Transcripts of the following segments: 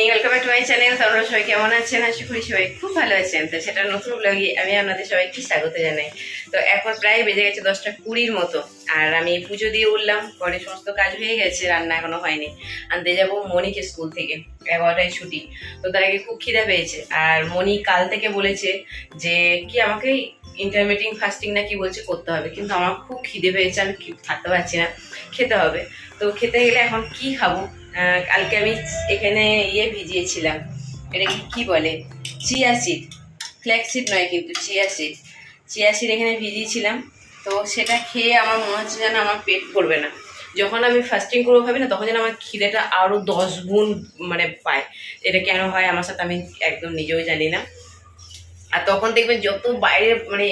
মানে welcome to my channel তোমরা সবাই কেমন আছেন? আশা করি সবাই খুব ভালো আছেন। তো সেটা নতুন ব্লগে আমি আপনাদের সবাইকে স্বাগত জানাই। তো এখন প্রায় বেজে গেছে দশটা কুড়ির মতো। আর আমি পুজো দিয়ে উঠলাম পরে সমস্ত কাজ হয়ে গেছে, রান্না এখনও হয়নি। আনতে যাব মনিকে স্কুল থেকে, এগারোটায় ছুটি। তো তার আগে খুব খিদে পেয়েছে। আর মনি কাল থেকে বলেছে যে, কি আমাকে ইন্টারমিডিয়েট ফাস্টিং না কি বলছে, করতে হবে। কিন্তু আমার খুব খিদে পেয়েছে, আমি থাকতে পারছি না, খেতে হবে। তো খেতে গেলে এখন কি খাব? কালকে আমি এখানে ইয়ে ভিজিয়েছিলাম। এটা কি বলে? চিয়া সিড ফ্ল্যাক্স সিড নয় কিন্তু চিয়া সিড চিয়া সিড এখানে ভিজিয়েছিলাম। তো সেটা খেয়ে আমার মনে হচ্ছে যেন আমার পেট ভরবে না। যখন আমি ফাস্টিং করব ভাবি না, তখন যেন আমার খিদেটা আরও দশ গুণ মানে পায়। এটা কেন হয়? আমার সাথে আমি একদম নিজেও জানি না। আর তখন দেখবেন যত বাইরের মানে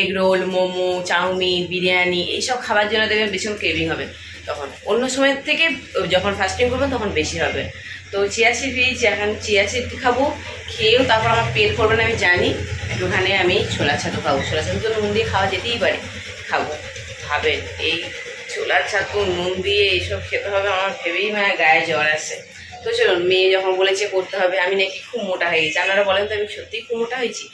egg roll, momo, chowmein, biryani, এইসব খাবার জন্য দেখবেন ভীষণ ক্রেভিং হবে। তখন অন্য সময়ের থেকে যখন ফাস্টিং করবেন তখন বেশি হবে। তো চিয়া সিড ভিজেছি এখন চিয়া সিড খাব, খেয়েও তারপর আমার পেট করবে না, আমি জানি। একটুখানে আমি ছোলা ছাতু খাব। ছোলা ছাতু তো নুন দিয়ে খাওয়া যেতেই পারে। খাব। ভাবেন, এই ছোলার ছাতু, নুন দিয়ে এইসব খেতে হবে, আমার ভেবেই মানে গায়ে জ্বর আসে। তো চলুন মেয়ে যখন বলেছে করতে হবে, আমি নাকি খুব মোটা হয়ে গেছি। আপনারা বলেন তো, আমি সত্যিই খুব মোটা হয়েছি?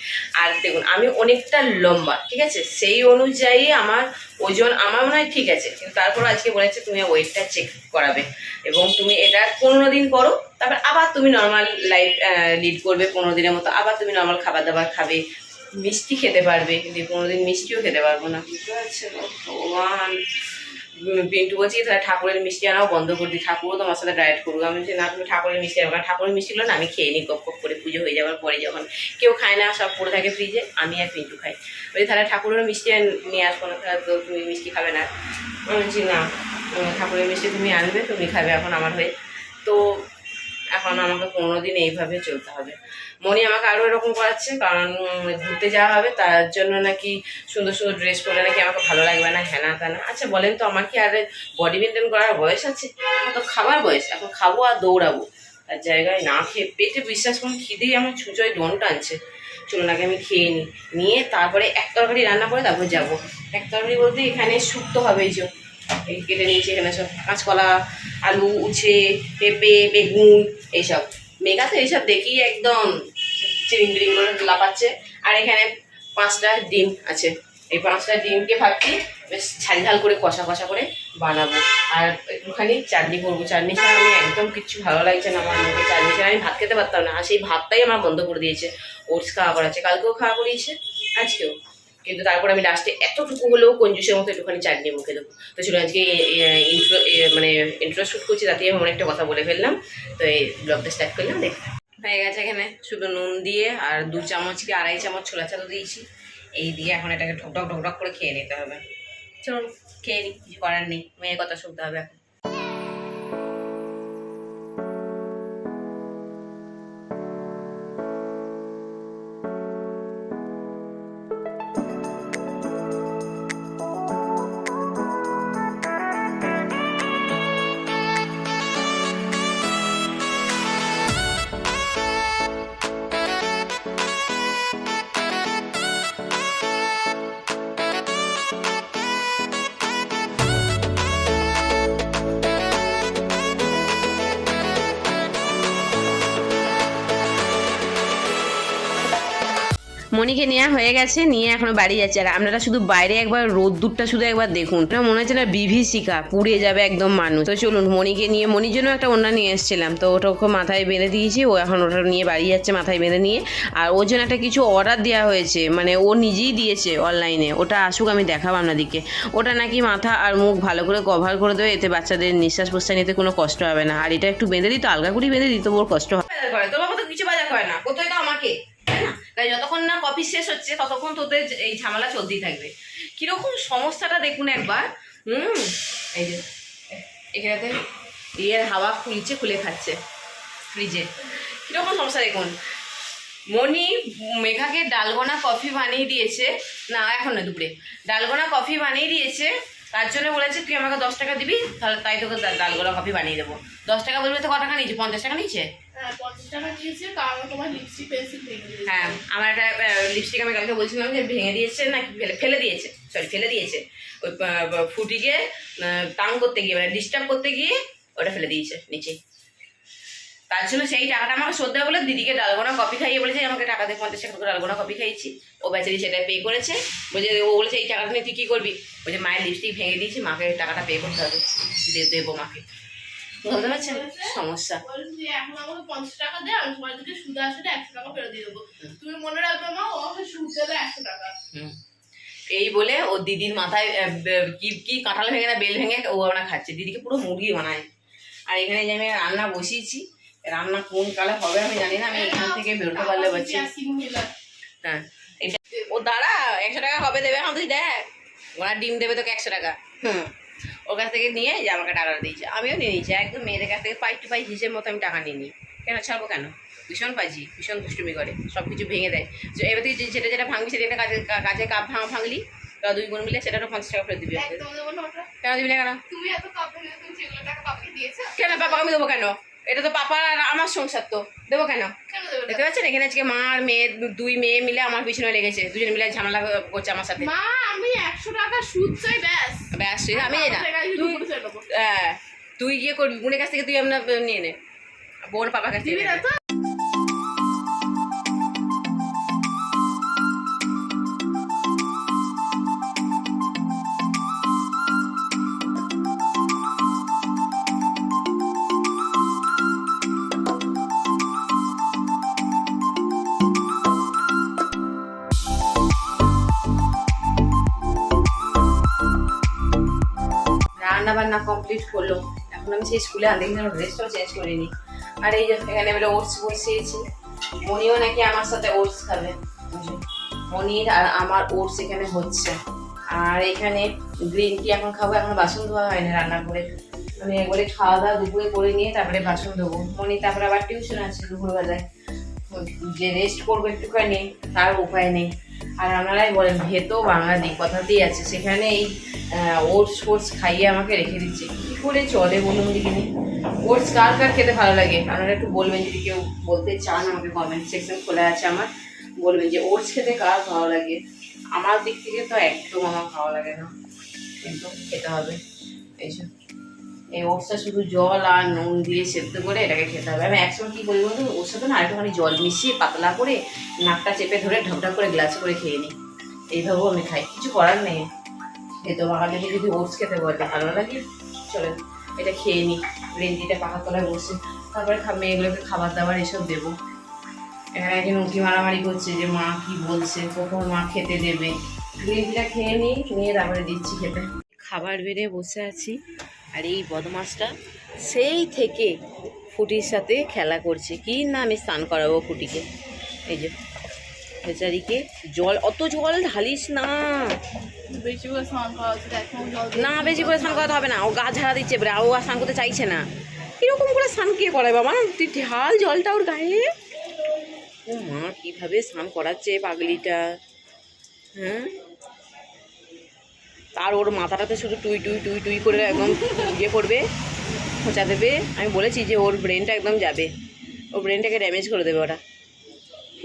আর দেখুন, আমি অনেকটা লম্বা, ঠিক আছে? সেই অনুযায়ী আমার ওজন, আমার মনে হয় ঠিক আছে। কিন্তু তারপর আজকে বলেছে তুমি ওয়েটটা চেক করাবে। এবং তুমি এটা পনেরো দিন করো, তারপর আবার তুমি নর্মাল লাইফ লিড করবে পনেরো দিনের মতো। আবার তুমি নর্মাল খাবার দাবার খাবে, মিষ্টি খেতে পারবে। কিন্তু পনেরো দিন মিষ্টিও খেতে পারব না। বুঝতে পারছেন ও ভগবান। পিন্টু বলছি, তাহলে ঠাকুরের মিষ্টি আনাও, বন্ধ করে দিই। ঠাকুরও তোমার সাথে ডায়েট করব আমি বলছি, না, তুমি ঠাকুরের মিষ্টি আনো কারণ ঠাকুরের মিষ্টিগুলো না আমি খেয়ে নিই গপ গপ করে পুজো হয়ে যাওয়ার পরে যখন কেউ খায় না, সব পড়ে থাকে ফ্রিজে আমি আর পিন্টু খাই। বলছি, তাহলে ঠাকুরের মিষ্টি নিয়ে আসব না, তাহলে তো তুমি মিষ্টি খাবে না। আমি বলছি, না ঠাকুরের মিষ্টি তুমি আনবে, তুমি খাবে এখন আমার হয়ে। তো এখন আমাকে পনেরো দিন এইভাবে চলতে হবে। মনি আমাকে আরও এরকম করাচ্ছে, কারণ ঘুরতে যাওয়া হবে, তার জন্য নাকি সুন্দর সুন্দর ড্রেস পরে নাকি আমাকে ভালো লাগবে না হ্যানা ত্যানা আচ্ছা বলেন তো, আমার কি আর বডি মেনটেন করার বয়স আছে? তো খাবার বয়স, এখন খাব আর দৌড়াবো। তার জায়গায় না খেয়ে পেটে বিশ্বাস করুন, খিদেই আমার ছুঁচোয় দন টানছে। চলুন, আগে আমি খেয়ে নিই। নিয়ে তারপরে এক তরকারি রান্না করে তারপর যাব। এক তরকারি বলতে এখানে শুক্তো হবে এই এই কেটে নিয়েছি এখানে সব কাঁচকলা, আলু, উচ্ছে, পেঁপে, বেগুন, এইসব। মেঘা তো এইসব দেখি একদম। চিরিং বিরিং করে লাপাচ্ছে আর এখানে পাঁচটা ডিম আছে। এই পাঁচটা ডিমকে ভাবছি বেশ ঝাল ঝাল করে কষা কষা করে বানাবো। আর একটুখানি চাটনি করব। চাটনি ছাড়া আমি একদম কিচ্ছু ভালো লাগছে না আমার মুখে। চাটনি ছাড়া আমি ভাত খেতে পারতাম না। আর সেই ভাতটাই আমার বন্ধ করে দিয়েছে। ওটস খাওয়া করাচ্ছে কালকেও খাওয়া করিয়েছে। আজকেও। কিন্তু তারপর আমি লাস্টে এতটুকু হলেও কঞ্জুসের মতো একটুখানি চাটনি মুখে দেবো। তো চলো আজকে ইন্ট্রো মানে ইন্ট্রো শ্যুট করছি তাতে আমি অনেকটা কথা বলে ফেললাম। তো এই ব্লগটা স্টার্ট করলাম দেখ হয়ে গেছে এখানে শুধু নুন দিয়ে আর দু চামচ কি আড়াই চামচ ছোলা চালু দিয়েছি। এই দিয়ে এখন এটাকে ঢকঢক ঢকঢক করে খেয়ে নিতে হবে। চলুন খেয়ে নিই কিছু করার নেই। মেয়ের কথা শুনতে হবে এখন। মনিকে নেওয়া হয়ে গেছে, নিয়ে এখনও বাড়ি যাচ্ছে। আর আপনারা শুধু বাইরে একবার, রোদ্দুরটা শুধু একবার দেখুন। না মনে হচ্ছে না বিভীষিকা পুড়ে যাবে একদম মানুষ। তো চলুন, মনিকে নিয়ে, মনির জন্য একটা ওনা নিয়ে এসেছিলাম। তো ওটা ওকে মাথায় বেঁধে দিয়েছি, ও এখন ওটা নিয়ে বাড়ি যাচ্ছে মাথায় বেঁধে নিয়ে। আর ওর জন্য একটা কিছু অর্ডার দেওয়া হয়েছে মানে ও নিজেই দিয়েছে অনলাইনে ওটা আসুক, আমি দেখাবো আপনাদেরকে। ওটা নাকি মাথা আর মুখ ভালো করে কভার করে দেবে, এতে বাচ্চাদের নিঃশ্বাস প্রশ্বাস নিতে কোনো কষ্ট হবে না। আর এটা একটু বেঁধে দিত আলগা করে বেঁধে দিত ওর কষ্ট হবে তোর বাবা তো কিছু বাজার করে না, কোথায় তাই যতক্ষণ না কফি শেষ হচ্ছে, ততক্ষণ তোদের এই ঝামেলা চলতেই থাকবে। কীরকম সমস্যাটা দেখুন একবার। হুম, এই যে, এখানেতে ইয়ের হাওয়া খুলছে, খুলে খাচ্ছে ফ্রিজে কীরকম সমস্যা দেখুন। মনি মেঘাকে ডালগোনা কফি বানিয়ে দিয়েছে। না, এখন না দুপুরে। ডালগোনা কফি বানিয়ে দিয়েছে। তার জন্য বলেছে, তুই আমাকে দশ টাকা দিবি, তাহলে তাই তোকে ডাল- ডালগোলা কফি বানিয়ে দেবো। দশ টাকা বলবে তো কত টাকা নিয়েছে? পঞ্চাশ টাকা নিয়েছে? দিয়েছে হ্যাঁ আমার একটা লিপস্টিক আমি কালকে বলছিলাম যে ভেঙে দিয়েছে না ফেলে ফেলে দিয়েছে সরি ফেলে দিয়েছে। ওই ফুটিকে টাং করতে গিয়ে মানে ডিস্টার্ব করতে গিয়ে ওটা ফেলে দিয়েছে নিচে। তার জন্য সেই টাকাটা আমাকে দেওয়া বলে দিদিকে ডালগোনা কপি খাইয়ে বলেছে, আমাকে টাকা দিয়ে পঞ্চাশ টাকা ডালগোনা কপি খাইয়েছি। ও বেচারি সেটা পে করেছে। বলছে, ও বলেছে, এই টাকাটা নিয়ে তুই কী করবি? বলছে, মায়ের লিপস্টিক ভেঙে দিয়েছি, মাকে টাকাটা পে করতে হবে। দেবো মাকে। বুঝতে পারছেন সমস্যা। এখন আমাকে পঞ্চাশ টাকা দে আমি তোমার দিকে সুদ আসলে একশো টাকা ফেরত দিয়ে দেবো। তুমি মনে রাখবে মা ও আমাকে সুদ দেবে একশো টাকা। এই বলে ও দিদির মাথায় কি কি কাঁঠাল ভেঙে না বেল ভেঙে ও আমরা খাচ্ছে। দিদিকে পুরো মুরগি বানায়। আর এখানে যে আমি রান্না বসিয়েছি রান্না কোন কালে হবে আমি জানি না আমি এখান থেকে বেরোতে পারলে পারছি হ্যাঁ ও দাঁড়া একশো টাকা হবে দেবে তুই দেখ। ওনার ডিম দেবে তোকে একশো টাকা। হুম। ওর কাছ থেকে নিয়ে যে আমাকে টাকাটা দিয়েছে। আমিও নিয়ে নিয়েছি একদম মেয়েদের কাছ থেকে পাই টু পাই হিসেবে মতো আমি টাকা নিয়ে নিই। কেন ছাড়বো কেন? ভীষণ পাজি ভীষণ দুষ্টুমি করে সব কিছু ভেঙে দেয়। যে এবার যে- যেটা যেটা ভাঙবি সেটা কাজে কাজে কাপ ভাঙা ভাঙলি তোরা দুই বোন মিলে সেটারও পঞ্চাশ টাকা ফেরত দিবি কেন দিবি না কেন? কেন পাপাকে আমি দেবো কেন? এটা তো পাপার আর আমার সংসার তো দেবো কেন? দেখতে পাচ্ছেন? এখানে আজকে মা আর মেয়ে দুই মেয়ে মিলে আমার পিছনে লেগেছে দুজন মিলে ঝামেলা করছে আমার সাথে। মা আমি একশো টাকা সুদ চাই ব্যাস। ব্যাস আমি না। হ্যাঁ, তুই গিয়ে করবি বোনের কাছ থেকে তুই আপনার নিয়ে নে। বোন পাপার কাছ থেকে কমপ্লিট করল। এখন আমি সেই স্কুলে আনতে কিন্তু ড্রেসটাও চেঞ্জ করিনি। আর এই যে এখানে এবারে ওটস বসিয়েছি। মনিও নাকি আমার সাথে ওটস খাবে। মনির আর আমার ওটস এখানে হচ্ছে। আর এখানে গ্রিন টি এখন খাব, এখন বাসন ধোয়া হয় না রান্না করে। মানে একবারে খাওয়া দাওয়া দুপুরে করে নিয়ে তারপরে বাসন ধোবো। মনি তারপরে আবার টিউশন আছে দুপুরবেলায়। যে রেস্ট করব একটুখানি, তার উপায় নেই। আর আপনারাই বলেন ভেতো বাঙালি কথাতেই আছে। সেখানে এই ওটস ফোটস খাইয়ে আমাকে রেখে দিচ্ছে। কী করে চলে বলুন দেখিনি? ওটস কার কার খেতে ভালো লাগে? আপনারা একটু বলবেন, যদি কেউ বলতে চান আমাকে কমেন্ট সেকশন খোলা আছে আমার, বলবেন যে ওটস খেতে কার ভালো লাগে? আমার দিক থেকে তো একদম আমার ভালো লাগে না। কিন্তু খেতে হবে। এই এই ওটসটা শুধু জল আর নুন দিয়ে সেদ্ধ করে এটাকে খেতে হবে। আমি একসময় কী করি বলতো ওর সাথে না একটুখানি জল মিশিয়ে পাতলা করে নাকটা চেপে ধরে ঢকঢক করে গ্লাস করে খেয়ে নিই। এইভাবেও আমি খাই। কিছু করার নেই। খেতে বাঙালিকে যদি ওটস খেতে বলে ভালো লাগে। চলেন, এটা খেয়ে নিই টিটা পাখার তলায় বসে। তারপরে মেয়েগুলোকে খাবার দাবার এসব দেবো। এখানে একজন উঁকি মারামারি করছে যে মা কি বলছে, কখন মা খেতে দেবে। টিটা খেয়ে নিই নিয়ে তারপরে দিচ্ছি খেতে। খাবার বেড়ে বসে আছি, আর এই বদমাসটা সেই থেকে ফুটির সাথে খেলা করছে। কি না আমি স্নান করাবো ফুটিকে? এই যে। বেচারিকে জল অত জল ঢালিস না। না বেশি করে স্নান করাতে হবে না ও গা ঝাড়া দিচ্ছে এবারে ও আর স্নান করতে চাইছে না। এরকম করে স্নান কে করায় বাবা? তুই ঢাল জলটা ওর গায়ে। ও মা কীভাবে স্নান করাচ্ছে পাগলিটা। হ্যাঁ? তার ওর মাথাটাতে শুধু টুই টুই টুই টুই করে একদম ইয়ে করবে খোঁচা দেবে। আমি বলেছি যে ওর ব্রেনটা একদম যাবে। ওর ব্রেনটাকে ড্যামেজ করে দেবে ওটা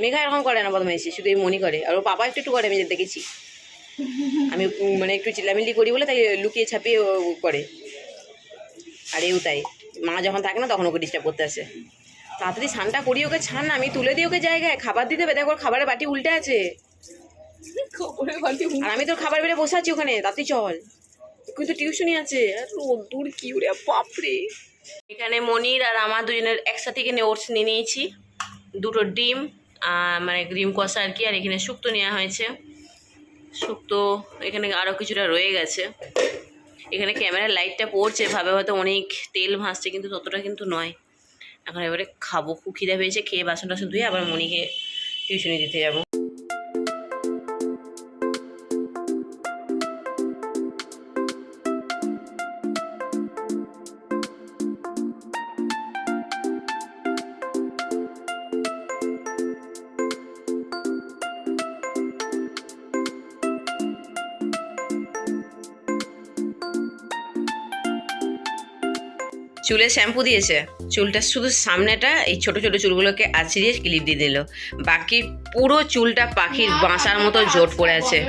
মেঘা এরকম করে না বদমাইশি শুধু এই মনি করে। আর ও পাপা একটু একটু করে আমি দেখেছি। আমি মানে একটু চিল্লামিল্লি করি বলে তাই লুকিয়ে ছাপিয়ে ও করে। আর এও তাই। মা যখন থাকে না তখন ওকে ডিস্টার্ব করতে আসে। তাড়াতাড়ি স্নানটা করি ওকে ছান না আমি তুলে দিই ওকে জায়গায়। খাবার দিতে হবে দেখো ওর খাবারের বাটি উল্টে আছে। আর আমি তোর খাবার বেড়ে বসে আছি ওখানে তাতেই চল। কিন্তু টিউশনই আছে। আর রোদ্দুর কি উড়ে বাপরে। এখানে মনির আর আমার দুজনের একসাথে কিনে ওটস নিয়ে নিয়েছি। দুটো ডিম মানে গ্রিম কষা আর কি, আর এখানে শুক্তো নেওয়া হয়েছে। শুক্তো এখানে আরও কিছুটা রয়ে গেছে। এখানে ক্যামেরার লাইটটা পড়ছে, ভাবে হয়তো অনেক তেল ভাসছে, কিন্তু ততটা কিন্তু নয়। এখন এবারে খাব। খুব পেয়েছে, খেয়ে বাসন টাসন ধুয়ে আবার মনিকে টিউশনি দিতে যাব। চুলে শ্যাম্পু দিয়েছে। চুলটা শুধু সামনেটা এই ছোট ছোট চুলগুলোকে আছড়িয়ে ক্লিপ দিয়ে দিল। বাকি পুরো চুলটা পাখির বাসার মতো জোট পড়ে আছে।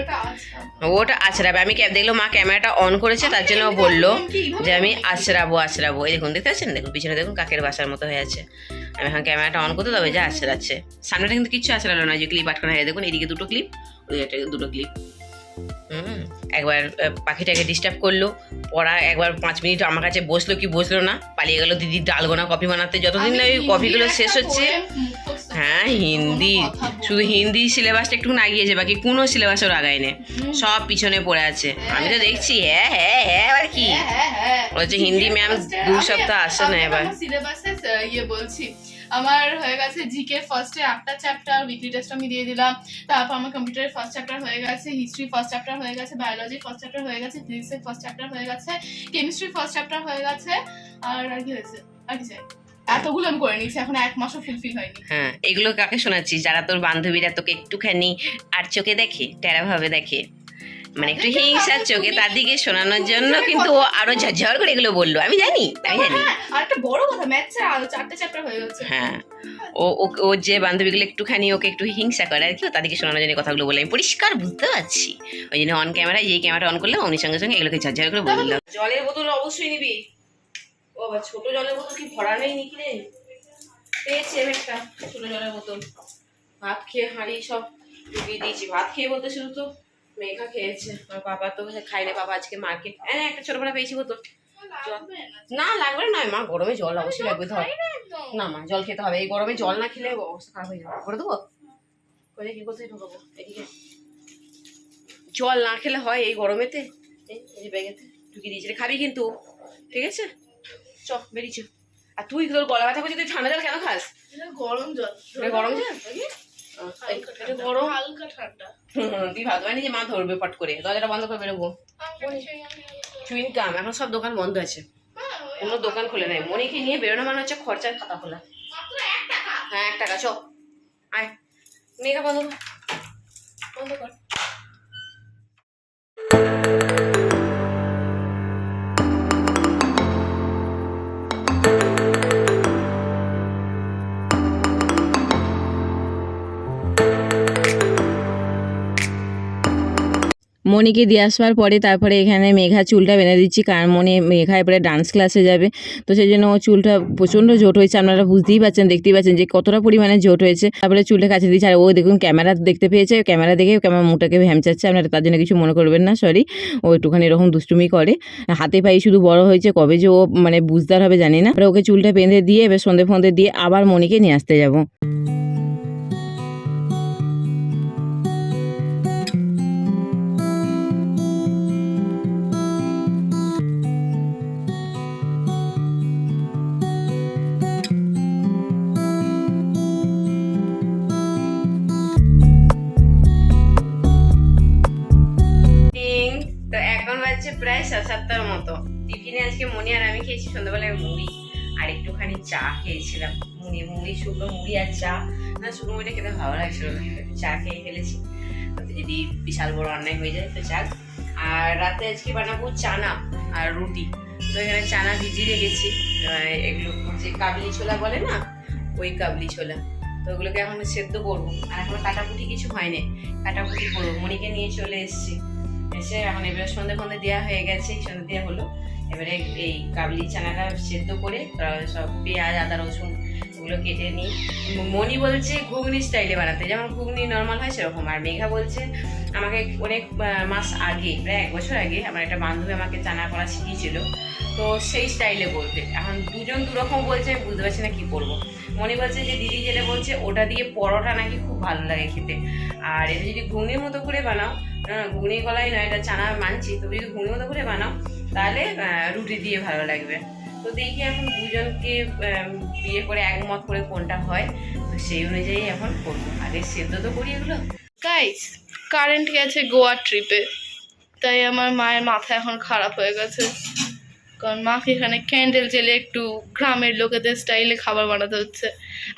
ওটা আছড়াবে। আমি ক্যাব দেখল? মা ক্যামেরাটা অন করেছে তার জন্য ও বলল যে আমি আছড়াবো আছড়াবো। এই দেখুন দেখতে পাচ্ছেন? দেখুন পিছনে দেখুন কাকের বাসার মতো হয়ে আছে। আমি এখন ক্যামেরাটা অন করতে তবে যা আছড়াচ্ছে। সামনেটা কিন্তু কিচ্ছু আছড়ালো না যে ক্লিপ আটকানো হয়ে দেখুন এদিকে দুটো ক্লিপ ওই দুটো ক্লিপ। হুম একবার পাখিটাকে ডিস্টার্ব করল। পড়া একবার পাঁচ মিনিট আমার কাছে বসল কি বসল না? পালিয়ে গেল দিদি ডালগোনা কফি বানাতে। যতদিন না ওই কফিগুলো শেষ হচ্ছে হ্যাঁ হিন্দি। শুধু হিন্দি সিলেবাসটা একটু আগিয়েছে বাকি কোনো সিলেবাসও আগায় নেই। সব পিছনে পড়ে আছে। আমি তো দেখছি হ্যাঁ হ্যাঁ হ্যাঁ এবার কি? বলছে হিন্দি ম্যাম দু সপ্তাহ আসে না এবার। সিলেবাসে ইয়ে বলছি আমার হয়ে গেছে জিকে ফার্স্টে আটটা চ্যাপ্টার উইকলি টেস্ট আমি দিয়ে দিলাম। তারপর আমার কম্পিউটারের ফার্স্ট চ্যাপ্টার হয়ে গেছে হিস্ট্রি ফার্স্ট চ্যাপ্টার হয়ে গেছে বায়োলজি ফার্স্ট চ্যাপ্টার হয়ে গেছে ফিজিক্সের ফার্স্ট চ্যাপ্টার হয়ে গেছে কেমিস্ট্রি ফার্স্ট চ্যাপ্টার হয়ে গেছে, আর আর কি হয়েছে? আর কি চাই এতগুলো আমি করে নিয়েছি, এখন এক মাসও ফুলফিল হয়নি। হ্যাঁ এগুলো কাকে শোনাচ্ছিস? যারা তোর বান্ধবীরা তোকে একটুখানি আর চোখে দেখে টেরা ভাবে দেখে। মানে একটু হিংসার চোখে তার দিকে শোনানোর জন্য কিন্তু ও আরও ঝরঝর করে এগুলো বলল। আমি জানি আমি জানি। হ্যাঁ আর একটা বড় কথা চারটে চ্যাপ্টার হয়ে গেছে। হ্যাঁ ও ও- যে বান্ধবীগুলো একটুখানি ওকে একটু হিংসা করে আর কি তাদেরকে শোনানোর জন্য কথাগুলো বলে আমি পরিষ্কার বুঝতে পারছি। ওই জন্য অন ক্যামেরা যেই ক্যামেরা অন করলাম উনি সঙ্গে সঙ্গে এগুলোকে ঝরঝর করে বলে দিলাম জলের বোতল অবশ্যই নিবি। ও আবার ছোট জলের বোতল কি ভরা নেই নাকি রে? পেয়েছি আমি একটা ছোট জলের বোতল। ভাত খেয়ে হাঁড়ি সব ডুবিয়ে দিয়েছি। ভাত খেয়ে বলতে শুধু তো। মেঘা খেয়েছে। আমার পাপা তো খাইলে পাপা আজকে মার্কেট হ্যাঁ একটা ছোটবেলা পেয়েছি বোতল না। লাগবে না মা গরমে জল অবশ্যই লাগবে ধর। না মা জল খেতে হবে এই গরমে জল না খেলে অবস্থা খারাপ হয়ে যাবে। করে দেবো? করে কি কোথায় ঢোকাবো? এদিকে। জল না খেলে হয় এই গরমেতে? এই ব্যাগেতে ঢুকিয়ে দিয়েছি। রে, খাবি কিন্তু ঠিক আছে? চ বেরিয়েছ আর তুই তোর গলা ব্যথা করছে তুই ঠান্ডা জল কেন খাস? গরম জল। গরম জল? গরম। হালকা ঠান্ডা। তুই ভাবতে পারিনি যে মা ধরবে পট করে। দরজাটা বন্ধ করে বেরোবো। আমি সেই আমি চুইন কাম এখন সব দোকান বন্ধ আছে। কোনো দোকান খুলে নাই। মনিকে নিয়ে বেরোনো মানে হচ্ছে খরচার খাতা খোলা। হ্যাঁ এক টাকা চ আয়। মেঘা বন্ধ কর। বন্ধ কর। মনিকে দিয়ে আসবার পরে তারপরে এখানে মেঘা চুলটা বেঁধে দিচ্ছি, কারণ মনে মেঘা এবারে ডান্স ক্লাসে যাবে। তো সেই জন্য ও চুলটা প্রচণ্ড জোট হয়েছে, আপনারা বুঝতেই পারছেন, দেখতেই পাচ্ছেন যে কতটা পরিমাণে জোট হয়েছে। তারপরে চুলটা কাছে দিচ্ছে, আর ও দেখুন ক্যামেরা দেখতে পেয়েছে, ক্যামেরা দেখে ক্যামেরা মুখটাকে ভ্যামচাচ্ছে আপনারা তার জন্য কিছু মনে করবেন না সরি ও একটুখানি এরকম দুষ্টুমি করে। হাতে পায়ে শুধু বড় হয়েছে, কবে যে ও মানে বুঝদার হবে জানি না। ওকে চুলটা বেঁধে দিয়ে, এবার সন্ধে ফন্দে দিয়ে আবার মনিকে নিয়ে আসতে যাব। চা খেয়েছিলাম। মুড়ি মুড়ি, শুকনো মুড়ি আর চা। না, শুকনো মুড়িটা খেতে ভালো লাগছিল চা খেয়ে ফেলেছি। যদি বিশাল বড় অন্যায় হয়ে যায়, তো চা আর রাতে আজকে বানাবো চানা আর রুটি। তো এখানে চানা ভিজিয়ে রেখেছি। এগুলো যে কাবলি ছোলা বলে না, ওই কাবলি ছোলা। তো ওগুলোকে এখন সেদ্ধ করব। আর এখন কাটাকুটি কিছু হয়নি। কাটাকুটি করব। মনিকে নিয়ে চলে এসেছি। এসে এখন এবারে সন্ধে ফন্ধে দেওয়া হয়ে গেছে। সন্ধে দেওয়া হলো। এবারে এই কাবলি চানাটা সেদ্ধ করে সব পেঁয়াজ আদা রসুন এগুলো কেটে নিই। ম- মনি বলছে ঘুগনি স্টাইলে বানাতে। যেমন ঘুগনি নর্মাল হয় সেরকম। আর মেঘা বলছে আমাকে অনেক মাস আগে প্রায় এক বছর আগে আমার একটা বান্ধবী আমাকে চানা করা শিখিয়েছিল। তো সেই স্টাইলে বলতে এখন দুজন দুরকম বলছে আমি বুঝতে পারছি না কী করব মনি বলছে যে দিদি যেটা বলছে ওটা দিয়ে পরোটা নাকি খুব ভালো লাগে খেতে। আর এটা যদি ঘুগনির মতো করে বানাও আহ, ঘুগনি গলাই নয় এটা চানা মানছি তবে যদি ঘুগনির মতো করে বানাও তাহলে রুটি দিয়ে ভালো লাগবে। তো দেখি এখন দুজনকে বিয়ে করে একমত করে কোনটা হয়। তো সেই অনুযায়ী এখন করব। আগে সেদ্ধ তো করি এগুলো। গাইস কারেন্ট গেছে গোয়া ট্রিপে তাই আমার মায়ের মাথা এখন খারাপ হয়ে গেছে। কারণ মাকে এখানে ক্যান্ডেল জেলে একটু গ্রামের লোকেদের স্টাইলে খাবার বানাতে হচ্ছে।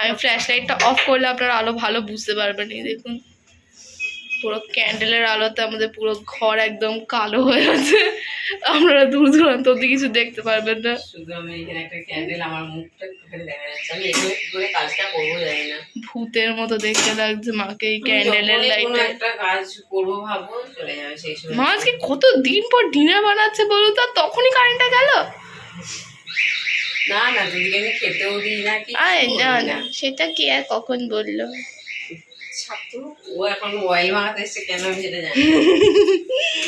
আমি ফ্ল্যাশ লাইটটা অফ করলে আপনারা আলো ভালো বুঝতে পারবেন দেখুন। পুরো ক্যান্ডেলের আলোতে আমাদের পুরো ঘর একদম কালো হয়ে আছে। আপনারা দূর দূরান্ত অব্দি কিছু দেখতে পারবেন না। শুধু আমি এখানে একটা ক্যান্ডেল আমার মুখটা দেখা যাচ্ছে। আমি করে কাজটা করব জানি না। ভূতের মতো দেখতে লাগছে মাকে এই ক্যান্ডেলের লাইটে একটা কাজ করব ভাববো চলে যাবে সেই সময়। মা আজকে কত দিন পর ডিনার বানাচ্ছে বলুন তো? তখনই কারেন্টটা গেল। না না যদি আমি খেতেও দিই না কি না না। সেটা কি আর কখন বলল? ছাত্র? ও এখন এসছে কেন আমি সেটা জানি না।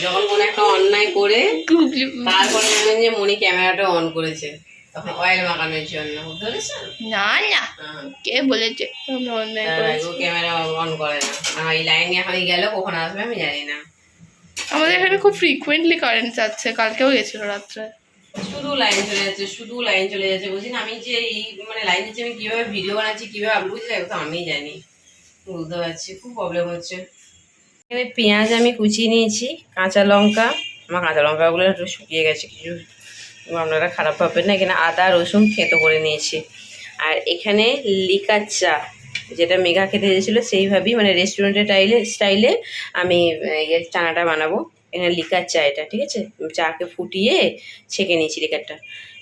যখন কোনো একটা অন্যায় করে তারপরে জানেন যে মনি ক্যামেরাটা অন করেছে তখন অয়েল মাখানোর জন্য। না না। হ্যাঁ। কে বলেছে অন্যায় তার ও ক্যামেরা অন করে না। এই লাইন এখনই গেল কখন আসবে আমি জানি না। আমাদের এখানে খুব ফ্রিকুয়েন্টলি কারেন্ট যাচ্ছে কালকেও গেছিল রাত্রে। শুধু লাইন চলে যাচ্ছে শুধু লাইন চলে যাচ্ছে। বলছি না আমি যে এই মানে লাইন যাচ্ছে আমি কীভাবে ভিডিও বানাচ্ছি কীভাবে আপলোড করছি তো আমি জানি। বুঝতে পারছি খুব প্রবলেম হচ্ছে। এখানে পেঁয়াজ আমি কুচিয়ে নিয়েছি, কাঁচা লঙ্কা। আমার কাঁচা লঙ্কাগুলো একটু শুকিয়ে গেছে, কিছু আপনারা খারাপ ভাববেন না। এখানে আদা, রসুন থেতো করে নিয়েছি। আর এখানে লিকার চা, যেটা মেঘা খেতে চেয়েছিলো সেইভাবেই মানে রেস্টুরেন্টের টাইলে স্টাইলে আমি ইয়ে চানাটা বানাবো। এখানে লিকার চা এটা, ঠিক আছে? চাকে ফুটিয়ে ছেঁকে নিয়েছি লিকারটা।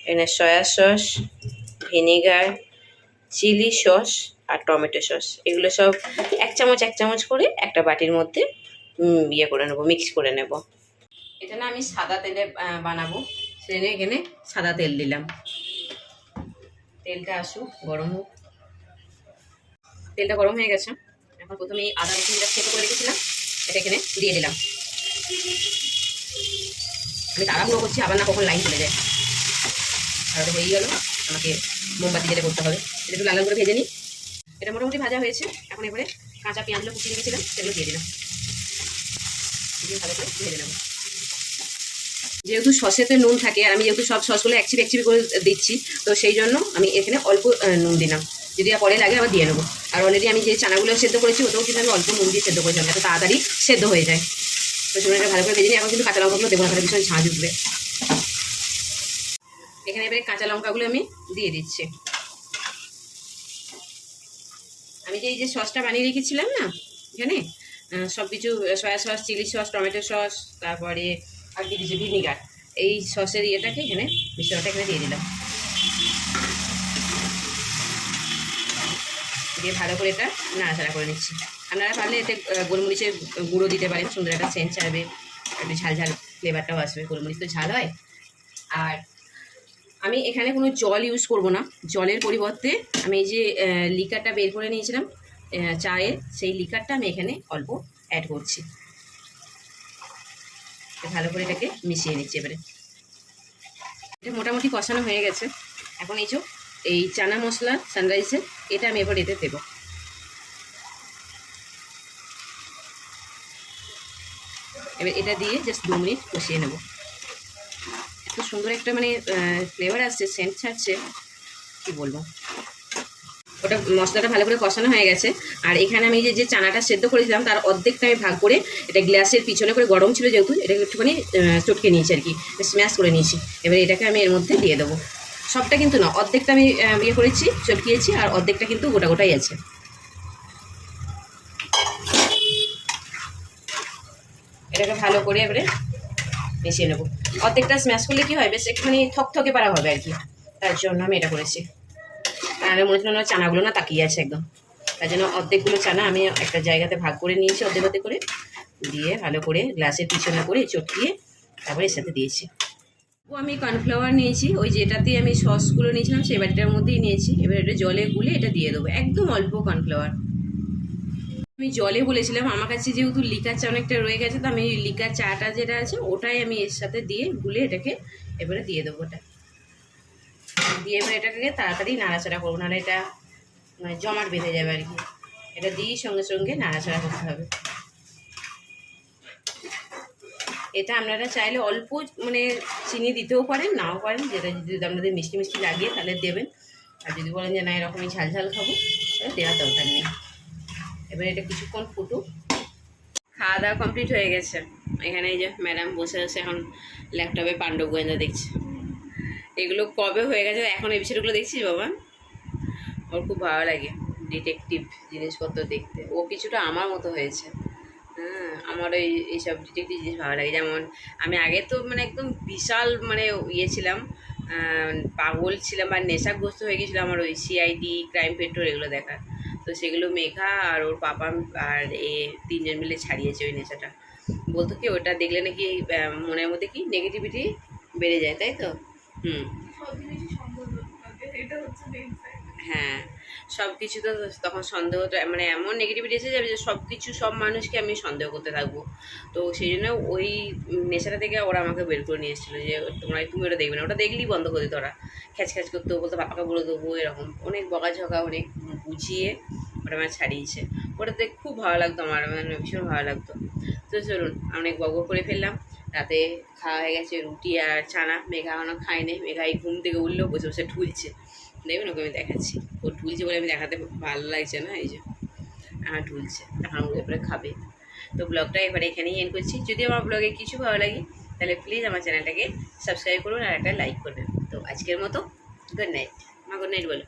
এখানে soya sauce, vinegar, chilli sauce আর টমেটো সস। এগুলো সব এক চামচ এক চামচ করে একটা বাটির মধ্যে ইয়ে করে নেব মিক্স করে নেব। এটা না আমি সাদা তেলে বানাবো। সেই জন্য এখানে সাদা তেল দিলাম। তেলটা আসুক, গরম হোক। তেলটা গরম হয়ে গেছে। এখন প্রথমে এই আদা রসুন যেটা থেতো করে রেখেছিলাম। এটা এখানে দিয়ে দিলাম। আমি তাড়াহুড়ো করছি, আবার না কখন লাইন চলে যায়। আর হয়ে গেল, আমাকে মোমবাতি যেটা করতে হবে। এটা একটু লাল করে ভেজে নিই। এটা মোটামুটি ভাজা হয়েছে। এখন এবারে কাঁচা পেঁয়াজগুলো কুচিয়ে রেখেছিলাম, সেগুলো দিয়ে দিলাম। ভালো করে ভেজে নেব। যেহেতু সসেতে নুন থাকে, আর আমি যেহেতু সব সসগুলো একচিপি একচিপি করে দিচ্ছি, তো সেই জন্য আমি এখানে অল্প নুন দিলাম। যদি পরে লাগে আবার দিয়ে নেব। আর অলরেডি আমি যে চানাগুলো সেদ্ধ করেছি ওটাও কিন্তু আমি অল্প নুন দিয়ে সেদ্ধ করেছিলাম যাতে তাড়াতাড়ি সেদ্ধ হয়ে যায়। তো সেগুলো ভালো করে ভেজে নিই এখন কিন্তু কাঁচা লঙ্কাগুলো দেবো না ভীষণ ঝাঁঝ উঠবে। এখানে এবারে কাঁচা লঙ্কাগুলো আমি দিয়ে দিচ্ছি। আমি যে এই যে সসটা বানিয়ে রেখেছিলাম না, এখানে সব কিছু soya sauce, chilli sauce, tomato sauce, তারপরে আর কি দিয়েছি, ভিনিগার। এই সসের ইয়েটাকে এখানে, মিশ্রণটা এখানে দিয়ে দিলাম। দিয়ে ভালো করে এটা নাড়াচাড়া করে নিচ্ছি। আপনারা পারলে এতে গোলমরিচের গুঁড়ো দিতে পারেন, সুন্দর একটা সেন্ট ছাড়বে, একটু ঝাল ঝাল ফ্লেভারটাও আসবে। গোলমরিচ তো ঝাল হয়। আর আমি এখানে কোনো জল ইউজ করব না। জলের পরিবর্তে আমি এই যে লিকারটা বের করে নিয়েছিলাম চায়ের, সেই লিকারটা আমি এখানে অল্প অ্যাড করছি। ভালো করে এটাকে মিশিয়ে নিচ্ছি এবারে। এটা মোটামুটি কষানো হয়ে গেছে। এখন এই যে, এই চানা মশলা সানরাইসের এটা আমি এবার এতে দেবো। এবার এটা দিয়ে জাস্ট দু মিনিট কষিয়ে নেব। এত সুন্দর একটা মানে ফ্লেভার আসছে সেন্ট ছাড়ছে। কি বলব? ওটা মশলাটা ভালো করে কষানো হয়ে গেছে। আর এখানে আমি যে যে চানাটা সেদ্ধ করেছিলাম, তার অর্ধেকটা আমি ভাগ করে এটা গ্লাসের পিছনে করে গরম ছিল যেহেতু, এটাকে একটুখানি চটকে নিয়েছি আর কি স্ম্যাশ করে নিয়েছি। এবার এটাকে আমি এর মধ্যে দিয়ে দেবো। সবটা কিন্তু না, অর্ধেকটা আমি ইয়ে করেছি, চটকিয়েছি, আর অর্ধেকটা কিন্তু গোটা গোটাই আছে। এটাকে ভালো করে এবারে মিশিয়ে নেব। অর্ধেকটা স্ম্যাশ করলে কি হয়? বেশ একটুখানি থকথকে পারা হবে আর কি। তার জন্য আমি এটা করেছি। আর মনে হচ্ছে না চানাগুলো না তাকিয়ে আছে একদম। তার জন্য অর্ধেকগুলো চানা আমি একটা জায়গাতে ভাগ করে নিয়েছি অর্ধেক অর্ধেক করে। দিয়ে ভালো করে গ্লাসের পিছনে করে চটকিয়ে তারপরে এর সাথে দিয়েছি। ও, আমি কর্নফ্লাওয়ার নিয়েছি। ওই যেটাতে আমি সসগুলো নিয়েছিলাম সেই বাটিটার মধ্যেই নিয়েছি। এবার এটা জলে গুলে এটা দিয়ে দেবো। একদম অল্প কর্নফ্লাওয়ার আমি জলে বলেছিলাম, আমার কাছে যেহেতু লিকার চা অনেকটা রয়ে গেছে, তো আমি লিকার চাটা যেটা আছে, ওটাই আমি এর সাথে দিয়ে গুলে এটাকে এবারে দিয়ে দেবো ওটা। দিয়ে এবার এটাকে তাড়াতাড়ি নাড়াচাড়া করব, নাহলে এটা মানে জমাট বেঁধে যাবে আর কি। এটা দিয়েই সঙ্গে সঙ্গে নাড়াচাড়া করতে হবে। এটা আপনারা চাইলে অল্প মানে চিনি দিতেও পারেন, নাও পারেন, যেটা যদি আপনাদের মিষ্টি মিষ্টি লাগিয়ে তাহলে দেবেন। আর যদি বলেন যে না, এরকমই ঝাল ঝাল খাব, তাহলে দেওয়ার দরকার নেই। এবার এটা কিছুক্ষণ ফুটুক। খাওয়া দাওয়া কমপ্লিট হয়ে গেছে। এখানে এই যে ম্যাডাম বসে আছে এখন ল্যাপটপে পাণ্ডব গোয়েন্দা দেখছে। এগুলো কবে হয়ে গেছে এখন এই বিষয়গুলো দেখছিস বাবা? ওর খুব ভালো লাগে ডিটেকটিভ জিনিসপত্র দেখতে। ও কিছুটা আমার মতো হয়েছে। হ্যাঁ আমার ওই এইসব ডিটেকটিভ জিনিস ভালো লাগে। যেমন আমি আগে তো মানে একদম বিশাল মানে ইয়ে ছিলাম পাগল ছিলাম বা নেশাগ্রস্ত হয়ে গেছিল আমার ওই সিআইডি ক্রাইম পেট্রোল এগুলো দেখার। তো সেগুলো মেঘা আর ওর পাপা আর এ তিনজন মিলে ছাড়িয়েছে ওই নেশাটা। বলতো কি ওটা দেখলে নাকি মনের মধ্যে কি নেগেটিভিটি বেড়ে যায় তাই তো? হুম। হ্যাঁ। সব কিছু তো তখন সন্দেহটা মানে এমন নেগেটিভিটি এসে যাবে যে সব কিছু সব মানুষকে আমি সন্দেহ করতে থাকব। তো সেই জন্য ওই নেশাটা থেকে ওরা আমাকে বের করে নিয়ে এসেছিল যে, তোমরা, তুমি ওটা দেখবে না, ওটা দেখলেই বন্ধ করে দিত ওরা। খ্যাচ খ্যাচ করতে বলতো বাপাকে বলে দেবো, এরকম। অনেক বকাঝকা, অনেক বুঝিয়ে ওটা আমার ছাড়িয়েছে। ওটাতে খুব ভালো লাগতো আমার মানে ভীষণ ভালো লাগতো। তো চলুন অনেক বক করে ফেললাম। রাতে খাওয়া হয়ে গেছে, রুটি আর চানা। মেঘা এখনও খায়নি। মেঘা এই ঘুম থেকে উঠল বসে বসে ঠুলছে দেখবেন ওকে আমি দেখাচ্ছি। ও ঢুলছে বলে আমি দেখাতে ভালো লাগছে না, এই যে। আমার ঢুলছে। এখন এবারে খাবে। তো ব্লগটা এবারে এখানেই এন্ড করছি। যদি আমার ব্লগে কিছু ভালো লাগে, তাহলে প্লিজ আমার চ্যানেলটাকে সাবস্ক্রাইব করুন আর একটা লাইক করবেন। তো আজকের মতো গুড নাইট মা গুড নাইট বলো।